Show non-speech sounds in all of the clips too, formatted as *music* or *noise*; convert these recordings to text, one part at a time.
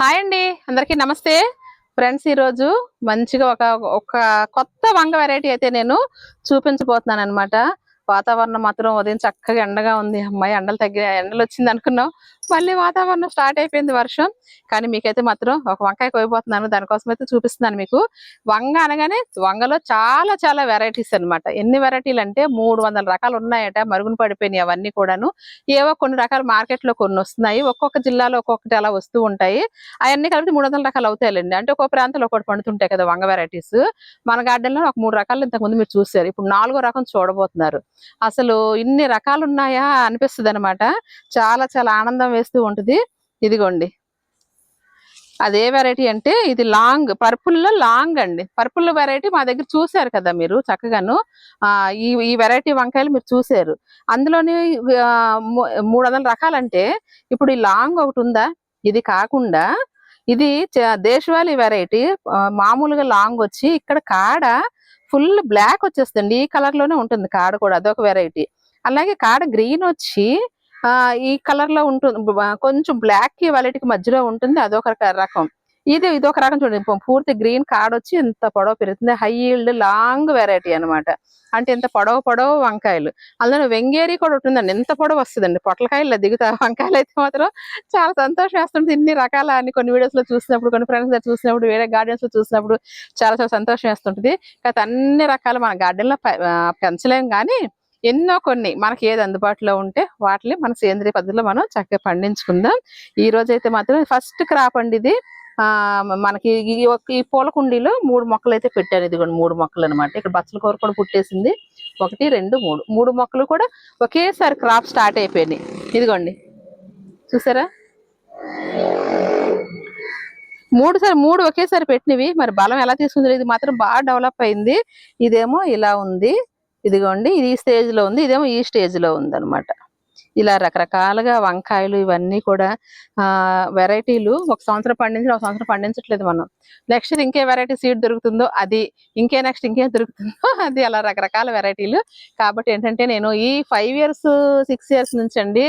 Hi అండి. అందరికీ నమస్తే. ఫ్రెండ్స్ ఈరోజు మంచిగా ఒక ఒక కొత్త వంగ వెరైటీ అయితే నేను చూపించబోతున్నాను అనమాట వాతావరణం మాత్రం ఉదయం చక్కగా ఎండగా ఉంది. అమ్మాయి ఎండలు తగ్గి ఎండలు వచ్చింది అనుకున్నాం. మళ్ళీ వాతావరణం స్టార్ట్ అయిపోయింది వర్షం. కానీ మీకైతే మాత్రం ఒక వంకాయ కోయిపోతున్నాను దానికోసం అయితే చూపిస్తున్నాను మీకు. వంగ అనగానే వంగలో చాలా చాలా వెరైటీస్ అన్నమాట. ఎన్ని వెరైటీలు అంటే మూడు వందల రకాలు ఉన్నాయట. మరుగున పడిపోయినాయి అవన్నీ కూడాను. ఏవో కొన్ని రకాల మార్కెట్లో కొన్ని వస్తున్నాయి. ఒక్కొక్క జిల్లాలో ఒక్కొక్కటి అలా వస్తూ ఉంటాయి. అవన్నీ కలిపి మూడు వందల రకాలు అవుతాయండి అంటే ఒక్కో ప్రాంతంలో ఒకటి పండుతుంటాయి కదా వంగ వెరైటీస్ మన గార్డెన్లో ఒక మూడు రకాలు ఇంతకుముందు మీరు చూసారు ఇప్పుడు నాలుగో రకం చూడబోతున్నారు. అసలు ఇన్ని రకాలు ఉన్నాయా అనిపిస్తుంది అనమాట చాలా చాలా ఆనందం వేస్తూ ఉంటుంది. ఇదిగోండి. అదే వెరైటీ అంటే ఇది లాంగ్ పర్పుల్లో లాంగ్ అండి. పర్పుల్ వెరైటీ మా దగ్గర చూసారు కదా మీరు చక్కగాను. ఈ ఈ వెరైటీ వంకాయలు మీరు చూసారు అందులోని మూడు వందల రకాలంటే ఇప్పుడు ఈ లాంగ్ ఒకటి ఉందా? ఇది కాకుండా ఇది దేశవాళీ వెరైటీ. మామూలుగా లాంగ్ వచ్చి ఇక్కడ కాడ ఫుల్ బ్లాక్ వచ్చేస్తుంది ఈ కలర్లోనే ఉంటుంది కాడ కూడా అదొక వెరైటీ అలాగే కాడ గ్రీన్ వచ్చి ఆ ఈ కలర్లో ఉంటుంది కొంచెం బ్లాక్కి వైలెట్కి మధ్యలో ఉంటుంది అదొక రకం. ఇది ఇది ఒక రకం చూడండి. పూర్తి గ్రీన్ కాడ వచ్చి ఇంత పొడవు పెరుగుతుంది. హై ఈల్డ్ లాంగ్ వెరైటీ అన్నమాట. అంటే ఇంత పొడవు పొడవు వంకాయలు. అందులో వెంగేరి కూడా ఉంటుందండి ఎంత పొడవు వస్తుందండి. పొట్లకాయలు దిగుతా *laughs* వంకాయలు అయితే మాత్రం చాలా సంతోషం వేస్తుంది. ఇన్ని రకాల అని కొన్ని వీడియోస్లో చూసినప్పుడు కొన్ని ఫ్రెండ్స్ దగ్గర చూసినప్పుడు వేరే గార్డెన్స్లో చూసినప్పుడు చాలా చాలా సంతోషం వేస్తుంటుంది. కాకపోతే అన్ని రకాలు మన గార్డెన్లో పెంచలేం కానీ ఎన్నో కొన్ని మనకి ఏది అందుబాటులో ఉంటే వాటిని మన సేంద్రియ పద్ధతిలో మనం చక్కగా పండించుకుందాం. ఈ రోజు అయితే మాత్రం ఫస్ట్ క్రాప్ అండి ఇది. ఆ మనకి ఈ ఒక- ఈ పూల కుండీలో మూడు మొక్కలు అయితే పెట్టారు. ఇదిగోండి మూడు మొక్కలు అన్నమాట. ఇక్కడ బచ్చల కూర కూడా పుట్టేసింది. ఒకటి రెండు మూడు. మూడు మొక్కలు కూడా ఒకేసారి క్రాప్ స్టార్ట్ అయిపోయినాయి. ఇదిగోండి. చూసారా? మూడు సారి మూడు ఒకేసారి పెట్టినవి. మరి బలం ఎలా తీసుకుంది? ఇది మాత్రం బాగా డెవలప్ అయింది. ఇదేమో ఇలా ఉంది. ఇదిగోండి ఇది ఈ స్టేజ్లో ఉంది. ఇదేమో ఈ స్టేజ్లో ఉంది అనమాట ఇలా రకరకాలుగా వంకాయలు ఇవన్నీ కూడా ఆ వెరైటీలు ఒక సంవత్సరం పండించి ఒక సంవత్సరం పండించట్లేదు మనం. నెక్స్ట్ ఇంకే వెరైటీ సీడ్ దొరుకుతుందో అది ఇంకే నెక్స్ట్ ఇంకేం దొరుకుతుందో *laughs* అది అలా రకరకాల వెరైటీలు. కాబట్టి ఏంటంటే నేను ఈ ఫైవ్ ఇయర్స్ సిక్స్ ఇయర్స్ నుంచి అండి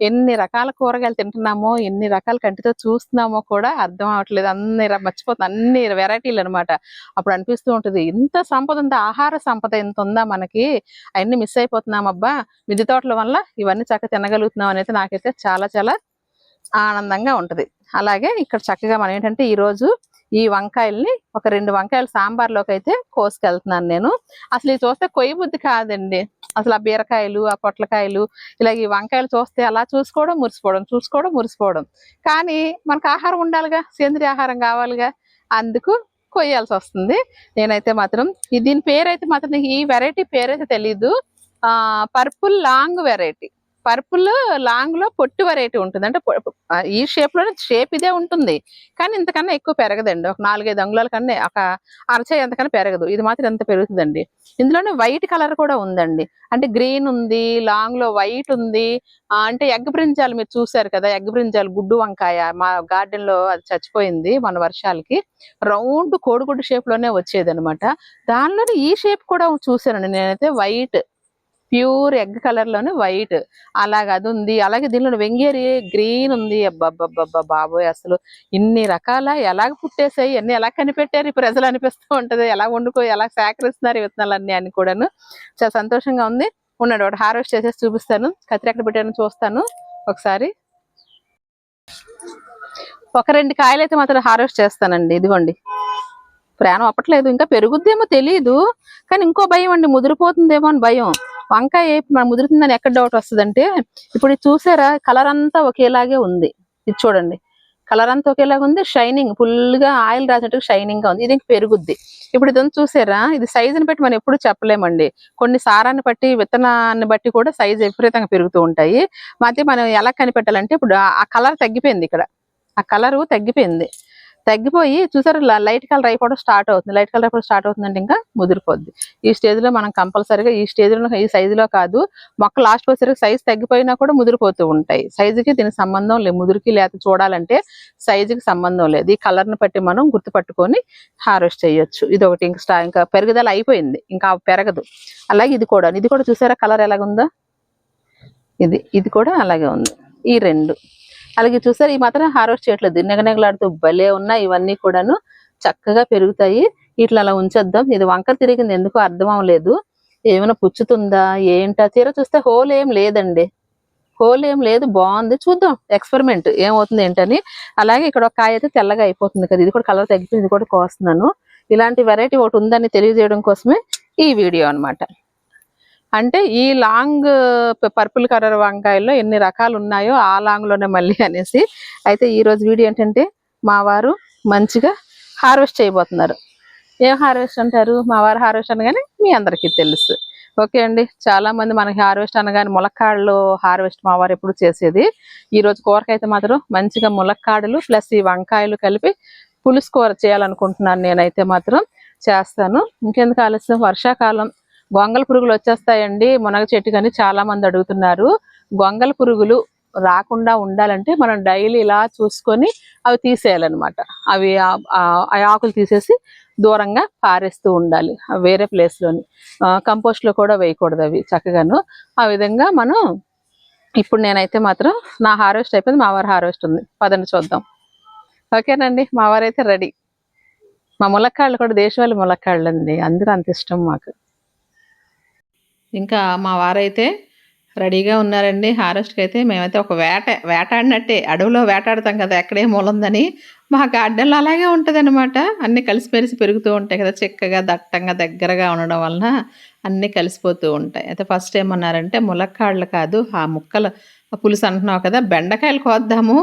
ఎన్ని రకాల కూరగాయలు తింటున్నామో ఎన్ని రకాల కంటితో చూస్తున్నామో కూడా అర్థం అవ్వట్లేదు. అన్ని మర్చిపోతుంది అన్ని వెరైటీలు అనమాట అప్పుడు అనిపిస్తూ ఉంటుంది ఇంత సంపద ఉందా ఆహార సంపద ఎంత ఉందా మనకి? అవన్నీ మిస్ అయిపోతున్నాం అబ్బా. మిద్దె తోటల వల్ల ఇవన్నీ చక్కగా తినగలుగుతున్నాం అనేది నాకైతే చాలా చాలా ఆనందంగా ఉంటది. అలాగే ఇక్కడ చక్కగా మనం ఏంటంటే ఈ రోజు ఈ వంకాయల్ని ఒక రెండు వంకాయలు సాంబార్లోకి అయితే కోసుకెళ్తున్నాను నేను. అసలు ఇది చూస్తే కొయ్యి బుద్ధి కాదండి. అసలు ఆ బీరకాయలు ఆ పొట్లకాయలు ఇలా ఈ వంకాయలు చూస్తే అలా చూసుకోవడం మురిసిపోవడం చూసుకోవడం మురిసిపోవడం. కానీ మనకు ఆహారం ఉండాలిగా సేంద్రియ ఆహారం కావాలిగా అందుకు కొయ్యాల్సి వస్తుంది. నేనైతే మాత్రం దీని దీని పేరైతే మాత్రం ఈ వెరైటీ పేరైతే తెలీదు. ఆ పర్పుల్ లాంగ్ వెరైటీ. పర్పుల్ లాంగ్లో పొట్టు వెరైటీ ఉంటుంది. అంటే ఈ షేప్లోనే షేప్ ఇదే ఉంటుంది. కానీ ఇంతకన్నా ఎక్కువ పెరగదండి. ఒక నాలుగైదు అంగుళాల కన్నా ఒక అరచేయి ఎంతకన్నా పెరగదు. ఇది మాత్రం ఎంత పెరుగుతుందండి. ఇందులోనే వైట్ కలర్ కూడా ఉందండి. అంటే గ్రీన్ ఉంది లాంగ్లో వైట్ ఉంది. అంటే ఎగ్ బ్రింజాలు మీరు చూసారు కదా ఎగ్ బ్రింజాలు గుడ్డు వంకాయ. మా గార్డెన్లో అది చచ్చిపోయింది మన వర్షాలకి. రౌండ్ కోడిగుడ్డు షేప్లోనే వచ్చేది అనమాట దానిలోనే ఈ షేప్ కూడా చూసానండి నేనైతే వైట్ ప్యూర్ ఎగ్ కలర్లోనే వైట్. అలాగ అది ఉంది. అలాగే దీనిలో వెంగేరి గ్రీన్ ఉంది. అబ్బాబ్బాబ్బా బాబోయ్ అసలు. ఇన్ని రకాల ఎలాగ పుట్టేసాయి అన్ని ఎలా కనిపెట్టారు? ఈ ప్రజలు అనిపిస్తూ ఉంటది. ఎలా వండుకో ఎలా సేకరిస్తున్నారు విత్తనాలన్నీ అని కూడాను. చాలా సంతోషంగా ఉంది. ఉన్నాడు ఒకటి హార్వెస్ట్ చేసేసి చూపిస్తాను. కత్తిరి ఎక్కడ పెట్టాను చూస్తాను ఒకసారి. ఒక రెండు కాయలు అయితే మాత్రం హార్వెస్ట్ చేస్తానండి. ఇదిగోండి. ప్రాణం అప్పట్లేదు. ఇంకా పెరుగుద్దేమో తెలియదు కానీ ఇంకో భయం అండి. ముదిరిపోతుందేమో అని భయం. వంకాయ మనం ముదురుతుందని ఎక్కడ డౌట్ వస్తుందంటే ఇప్పుడు చూసారా? కలర్ అంతా ఒకేలాగే ఉంది. ఇది చూడండి. కలర్ అంతా ఒకేలాగా ఉంది. షైనింగ్ ఫుల్గా ఆయిల్ రాసినట్టు షైనింగ్గా ఉంది. ఇది ఇంక పెరుగుద్ది. ఇప్పుడు ఇదంతా చూసారా? ఇది సైజుని బట్టి మనం ఎప్పుడు చెప్పలేమండి. కొన్ని సారాన్ని బట్టి విత్తనాన్ని బట్టి కూడా సైజు విపరీతంగా పెరుగుతూ ఉంటాయి. మధ్య మనం ఎలా కనిపెట్టాలంటే ఇప్పుడు ఆ కలర్ తగ్గిపోయింది ఇక్కడ. ఆ కలర్ తగ్గిపోయింది. తగ్గిపోయి చూసారు లైట్ కలర్ అయిపోవడం స్టార్ట్ అవుతుంది. లైట్ కలర్ అయిపోవడం స్టార్ట్ అవుతుందంటే ఇంకా ముదిరిపోద్ది. ఈ స్టేజ్లో మనం కంపల్సరీగా ఈ స్టేజ్లో ఈ సైజు లో కాదు మొక్క లాస్ట్ వచ్చేసరికి సైజ్ తగ్గిపోయినా కూడా ముదిరిపోతూ ఉంటాయి. సైజుకి దీనికి సంబంధం లేదు. ముదిరికి లేత చూడాలంటే సైజుకి సంబంధం లేదు. ఈ కలర్ను బట్టి మనం గుర్తుపట్టుకొని హార్వెస్ట్ చేయొచ్చు. ఇది ఒకటి ఇంకా స్టా- ఇంకా పెరుగుదల అయిపోయింది. ఇంకా పెరగదు. అలాగే ఇది కూడా. ఇది కూడా చూసారా కలర్ ఎలాగుందో? ఇది ఇది కూడా అలాగే ఉంది. ఈ రెండు. అలాగే చూసారు ఈ మాత్రం హార్వెస్ట్ చేయట్లేదు నెగనెగలాడుతూ భలే ఉన్నాయి. ఇవన్నీ కూడాను చక్కగా పెరుగుతాయి. ఇట్లా అలా ఉంచేద్దాం. ఇది వంకర తిరిగింది. ఎందుకో అర్థం అవ్వలేదు. ఏమైనా పుచ్చుతుందా? ఏంటా? తీర చూస్తే హోల్ ఏం లేదండి. హోల్ ఏం లేదు. బాగుంది. చూద్దాం. ఎక్స్పెరిమెంట్. ఏమవుతుంది ఏంటని. అలాగే ఇక్కడ ఒక కాయ అయితే తెల్లగా అయిపోతుంది కదా. ఇది కూడా కలర్ తగ్గిపోయింది. ఇది కూడా కోస్తున్నాను. ఇలాంటి వెరైటీ ఒకటి ఉందని తెలియజేయడం కోసమే ఈ వీడియో అన్నమాట. అంటే ఈ లాంగ్ పర్పుల్ కలర్ వంకాయల్లో ఎన్ని రకాలు ఉన్నాయో ఆ లాంగ్లోనే మళ్ళీ *laughs* అనేసి అయితే ఈరోజు వీడియో ఏంటంటే మా వారు మంచిగా హార్వెస్ట్ చేయబోతున్నారు. ఏం హార్వెస్ట్ అంటారు? మా వారు హార్వెస్ట్ అనగానే మీ అందరికీ తెలుసు. ఓకే అండి చాలా మంది మనకి హార్వెస్ట్ అనగానే ములక్కాడలు హార్వెస్ట్ మా వారు ఎప్పుడు చేసేది. ఈ రోజు కూరకైతే మాత్రం మంచిగా ములక్కాడలు ప్లస్ ఈ వంకాయలు కలిపి పులుసు కూర చేయాలనుకుంటున్నాను నేనైతే మాత్రం చేస్తాను. ఇంకెందుకు ఆలస్యం? వర్షాకాలం. గొంగల పురుగులు వచ్చేస్తాయండి. మునగ చెట్టు కానీ చాలా మంది అడుగుతున్నారు. గొంగల పురుగులు రాకుండా ఉండాలంటే మనం డైలీ ఇలా చూసుకొని అవి తీసేయాలన్నమాట. అవి ఆ- ఆకులు తీసేసి దూరంగా పారేస్తూ ఉండాలి. అవి వేరే ప్లేస్లోని కంపోస్ట్లో కూడా వేయకూడదు అవి చక్కగాను. ఆ విధంగా మనం ఇప్పుడు నేనైతే మాత్రం నా హార్వెస్ట్ అయిపోయింది. మా వారి హార్వెస్ట్ ఉంది. పదండి చూద్దాం. ఓకేనండి. మా వారైతే రెడీ మా ములక్కాళ్ళు కూడా దేశవాళి ములక్కాళ్ళు అండి అందరూ అంత ఇష్టం మాకు. ఇంకా మా వారైతే రెడీగా ఉన్నారండి. హారెస్ట్కి అయితే మేమైతే ఒక వేట వేటాడినట్టే. అడవిలో వేటాడతాం కదా ఎక్కడే మూలందని. మా గార్డెన్లో అలాగే ఉంటుంది అనమాట అన్నీ కలిసిమెలిసి పెరుగుతూ ఉంటాయి కదా చిక్కగా దట్టంగా దగ్గరగా ఉండడం వలన అన్నీ కలిసిపోతూ ఉంటాయి. అయితే ఫస్ట్ ఏమన్నారంటే ములక్కాళ్ళు కాదు ఆ ముక్కలు పులుసు అంటున్నావు కదా బెండకాయలు కోద్దాము.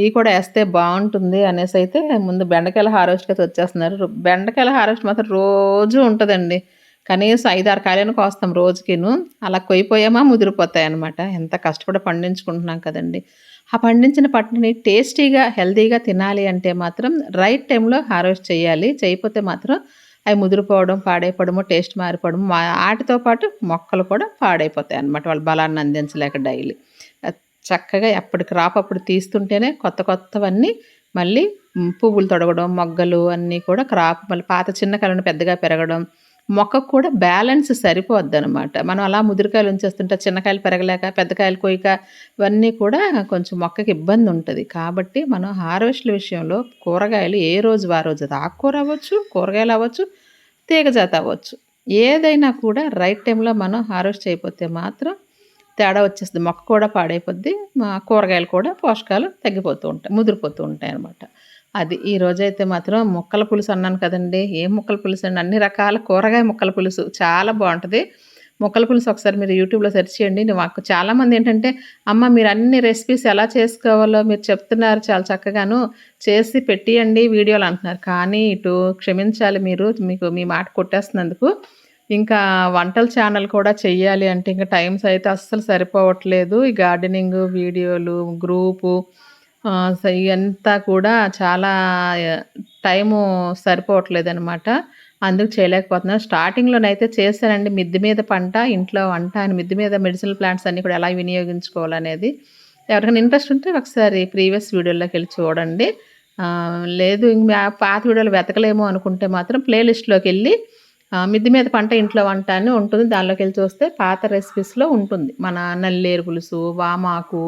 ఇవి కూడా వేస్తే బాగుంటుంది అనేసి అయితే ముందు బెండకాయల హార్వెస్ట్కి అయితే వచ్చేస్తున్నారు. బెండకాయల హార్వెస్ట్ మాత్రం రోజు ఉంటుందండి. కనీసం ఐదు ఆరు కాయలను కోస్తాం రోజుకిను. అలా కొయ్యిపోయామా ముదిరిపోతాయి అనమాట ఎంత కష్టపడి పండించుకుంటున్నాం కదండి. ఆ పండించిన పంటని టేస్టీగా హెల్తీగా తినాలి అంటే మాత్రం రైట్ టైంలో హార్వెస్ట్ చేయాలి. చేయకపోతే మాత్రం అవి ముదిరిపోవడం పాడైపోవడము టేస్ట్ మారిపోవడం వాటితో పాటు మొక్కలు కూడా పాడైపోతాయి అన్నమాట వాళ్ళ బలాన్ని అందించలేక డైలీ. చక్కగా ఎప్పటికి క్రాప్ అప్పుడు తీస్తుంటేనే కొత్త కొత్తవన్నీ మళ్ళీ పువ్వులు తొడగడం మొగ్గలు అన్నీ కూడా క్రాప్ మళ్ళీ పాత చిన్న కాయలను పెద్దగా పెరగడం మొక్కకు కూడా బ్యాలెన్స్ సరిపోద్ది అనమాట మనం అలా ముదిరికాయలు ఉంచేస్తుంటే చిన్నకాయలు పెరగలేక పెద్దకాయలు కోయిక ఇవన్నీ కూడా కొంచెం మొక్కకి ఇబ్బంది ఉంటుంది. కాబట్టి మనం హార్వెస్ట్ల విషయంలో కూరగాయలు ఏ రోజు ఆ రోజు అది ఆకుకూర అవ్వచ్చు కూరగాయలు అవ్వచ్చు తీగజాత అవ్వచ్చు. ఏదైనా కూడా రైట్ టైంలో మనం హార్వెస్ట్ చేయకపోతే మాత్రం తేడా వచ్చేస్తుంది. మొక్క కూడా పాడైపోద్ది మా కూరగాయలు కూడా పోషకాలు తగ్గిపోతూ ఉంటాయి ముదిరిపోతూ ఉంటాయి అన్నమాట అది ఈ రోజైతే మాత్రం ముక్కల పులుసు అన్నాను కదండి. ఏం ముక్కల పులుసు అండి? అన్ని రకాల కూరగాయ ముక్కల పులుసు. చాలా బాగుంటుంది. ముక్కల పులుసు ఒకసారి మీరు యూట్యూబ్లో సెర్చ్ చేయండి. మాకు చాలామంది ఏంటంటే అమ్మ మీరు అన్ని రెసిపీస్ ఎలా చేసుకోవాలో మీరు చెప్తున్నారు చాలా చక్కగాను. చేసి పెట్టియండి వీడియోలు అంటున్నారు. కానీ ఇటు క్షమించాలి మీరు. మీకు మీ మాట కొట్టేస్తున్నందుకు ఇంకా వంటల ఛానల్ కూడా చెయ్యాలి అంటే ఇంకా టైమ్స్ అయితే అస్సలు సరిపోవట్లేదు. ఈ గార్డెనింగ్ వీడియోలు గ్రూపు సో ఇదంతా కూడా చాలా టైము సరిపోవట్లేదు అనమాట అందుకు చేయలేకపోతున్నాను స్టార్టింగ్లోనైతే చేశానండి మిద్దె మీద పంట ఇంట్లో వంట అని మిద్దె మీద మెడిసినల్ ప్లాంట్స్ అన్నీ కూడా ఎలా వినియోగించుకోవాలనేది. ఎవరికైనా ఇంట్రెస్ట్ ఉంటే ఒకసారి ప్రీవియస్ వీడియోలోకి వెళ్ళి చూడండి. లేదు ఇంక పాత వీడియోలు వెతకలేము అనుకుంటే మాత్రం ప్లేలిస్ట్లోకి వెళ్ళి మిద్దె మీద పంట ఇంట్లో వంట అని ఉంటుంది. దానిలోకి వెళ్ళి చూస్తే పాత రెసిపీస్లో ఉంటుంది. మన నల్లేరు పులుసు వామాకు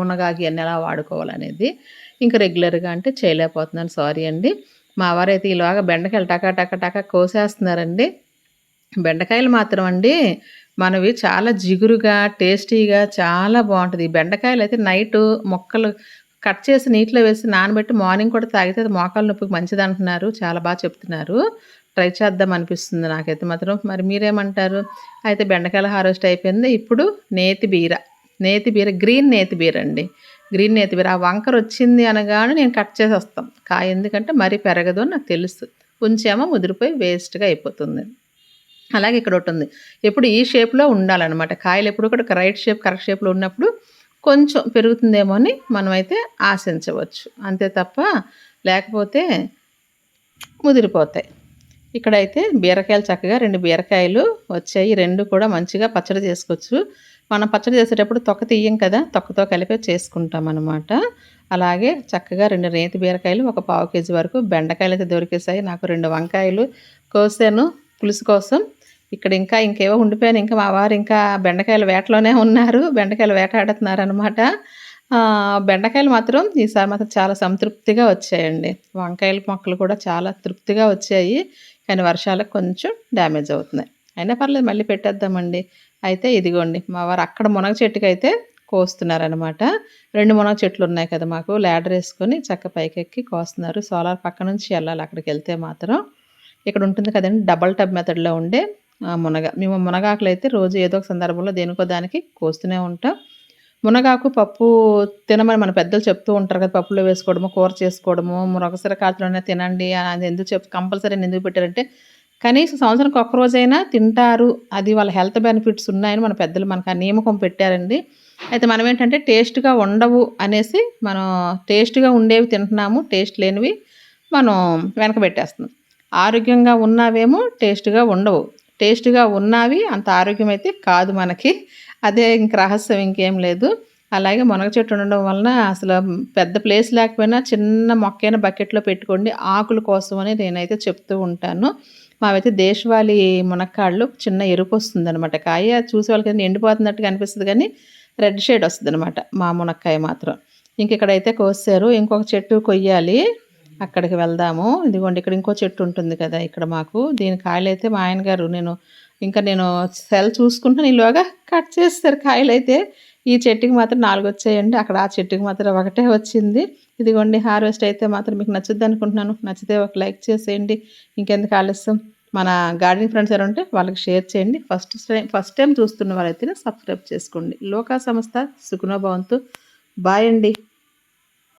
మునగాకి అన్ని ఎలా వాడుకోవాలనేది. ఇంకా రెగ్యులర్గా అంటే చేయలేకపోతున్నాను. సారీ అండి. మా వారైతే ఇలాగా బెండకాయలు టకా టకా టకా కోసేస్తున్నారండి. బెండకాయలు మాత్రం అండి మనవి చాలా జిగురుగా టేస్టీగా చాలా బాగుంటుంది. ఈ బెండకాయలు అయితే నైట్ మొక్కలు కట్ చేసి నీటిలో వేసి నానబెట్టి మార్నింగ్ కూడా తాగితే అది మోకాళ్ళ నొప్పికి మంచిది అంటున్నారు. చాలా బాగా చెప్తున్నారు. ట్రై చేద్దాం అనిపిస్తుంది నాకైతే మాత్రం. మరి మీరేమంటారు? అయితే బెండకాయల హార్వెస్ట్ అయిపోయింది. ఇప్పుడు నేతి బీర. నేతి బీర గ్రీన్ నేతి బీర అండి. గ్రీన్ నేతి బీర. ఆ వంకర వచ్చింది అనగానే నేను కట్ చేసి వస్తాం. కాయ ఎందుకంటే మరీ పెరగదు అని నాకు తెలుసు. ఉంచేమో ముదిరిపోయి వేస్ట్గా అయిపోతుంది. అలాగే ఇక్కడ ఒకటి ఉంది. ఎప్పుడు ఈ షేప్లో ఉండాలన్నమాట. కాయలు ఎప్పుడు కూడా రైట్ షేప్ కరెక్ట్ షేప్లో ఉన్నప్పుడు కొంచెం పెరుగుతుందేమో అని మనమైతే ఆశించవచ్చు. అంతే తప్ప లేకపోతే ముదిరిపోతాయి. ఇక్కడైతే బీరకాయలు చక్కగా రెండు బీరకాయలు వచ్చాయి. రెండు కూడా మంచిగా పచ్చడి చేసుకోవచ్చు. మనం పచ్చడి చేసేటప్పుడు తొక్క తీయం కదా తొక్కతో కలిపి చేసుకుంటాం అనమాట అలాగే చక్కగా రెండు రేతి బీరకాయలు ఒక పావు కేజీ వరకు బెండకాయలు అయితే దొరికేసాయి నాకు రెండు వంకాయలు కోసాను పులుసు కోసం. ఇక్కడ ఇంకా ఇంకేవో ఉండిపోయాను. ఇంకా మా వారు ఇంకా బెండకాయల వేటలోనే ఉన్నారు. బెండకాయలు వేటాడుతున్నారు అనమాట బెండకాయలు మాత్రం ఈసారి మాత్రం చాలా సంతృప్తిగా వచ్చాయండి. వంకాయల మొక్కలు కూడా చాలా తృప్తిగా వచ్చాయి. కానీ వర్షాలకు కొంచెం డ్యామేజ్ అవుతున్నాయి. అయినా పర్లేదు మళ్ళీ పెట్టేద్దామండి. అయితే ఇదిగోండి మా వారు అక్కడ మునగ చెట్టుకి అయితే కోస్తున్నారనమాట రెండు మునగ చెట్లు ఉన్నాయి కదా మాకు ల్యాడర్ వేసుకొని చక్క పైకెక్కి కోస్తున్నారు. సోలార్ పక్క నుంచి వెళ్ళాలి అక్కడికి వెళ్తే మాత్రం. ఇక్కడ ఉంటుంది కదండి డబల్ టబ్ మెథడ్లో ఉండే మునగ. మేము మునగాకులు అయితే రోజు ఏదో ఒక సందర్భంలో దేనికో దానికి కోస్తూనే ఉంటాం. మునగాకు పప్పు తినమని మన పెద్దలు చెప్తూ ఉంటారు కదా పప్పులో వేసుకోవడము కూర చేసుకోవడము మునగసర కాతులోనే తినండి అది ఎందుకు చెప్ కంపల్సరీ ఎందుకు పెట్టారంటే కనీసం సంవత్సరానికి ఒక్క రోజైనా తింటారు. అది వాళ్ళ హెల్త్ బెనిఫిట్స్ ఉన్నాయని మన పెద్దలు మనకు ఆ నియమకం పెట్టారండి. అయితే మనం ఏంటంటే టేస్ట్గా ఉండవు అనేసి మనం టేస్ట్గా ఉండేవి తింటున్నాము టేస్ట్ లేనివి మనం వెనక ఆరోగ్యంగా ఉన్నావేమో టేస్ట్గా ఉండవు. టేస్ట్గా ఉన్నవి అంత ఆరోగ్యం అయితే కాదు మనకి. అదే ఇంక రహస్యం ఇంకేం లేదు. అలాగే మునగ చెట్టు ఉండడం వలన అసలు పెద్ద ప్లేస్ లేకపోయినా చిన్న మొక్కైన బకెట్లో పెట్టుకోండి. ఆకుల కోసం అని నేనైతే చెప్తూ ఉంటాను. మావైతే దేశవాళీ మునక్కాళ్ళు చిన్న ఎరుపు వస్తుంది అనమాట కాయ చూసే వాళ్ళకి ఎండిపోతున్నట్టుగా అనిపిస్తుంది కానీ రెడ్ షేడ్ వస్తుంది అనమాట మా మునక్కాయ మాత్రం. ఇంక ఇక్కడైతే కోసారు. ఇంకొక చెట్టు కొయ్యాలి. అక్కడికి వెళ్దాము. ఇదిగోండి ఇక్కడ ఇంకో చెట్టు ఉంటుంది కదా ఇక్కడ మాకు. దీని కాయలు అయితే మా ఆయన గారు నేను ఇంకా నేను సెల్ చూసుకుంటాను ఈలోగా కట్ చేస్తారు కాయలు అయితే. ఈ చెట్టుకి మాత్రం నాలుగు వచ్చాయండి. అక్కడ ఆ చెట్టుకి మాత్రం ఒకటే వచ్చింది. ఇదిగోండి హార్వెస్ట్ అయితే మాత్రం మీకు నచ్చుద్ది అనుకుంటున్నాను. నచ్చితే ఒక లైక్ చేసేయండి. ఇంకెందుకు ఆలస్యం? మన గార్డెన్ ఫ్రెండ్స్ ఎవరు ఉంటే వాళ్ళకి షేర్ చేయండి. ఫస్ట్ టైం ఫస్ట్ టైం చూస్తున్న వాళ్ళైతే సబ్స్క్రైబ్ చేసుకోండి. లోకా సంస్థ సుఖనోభవంతు బాయ్ అండి.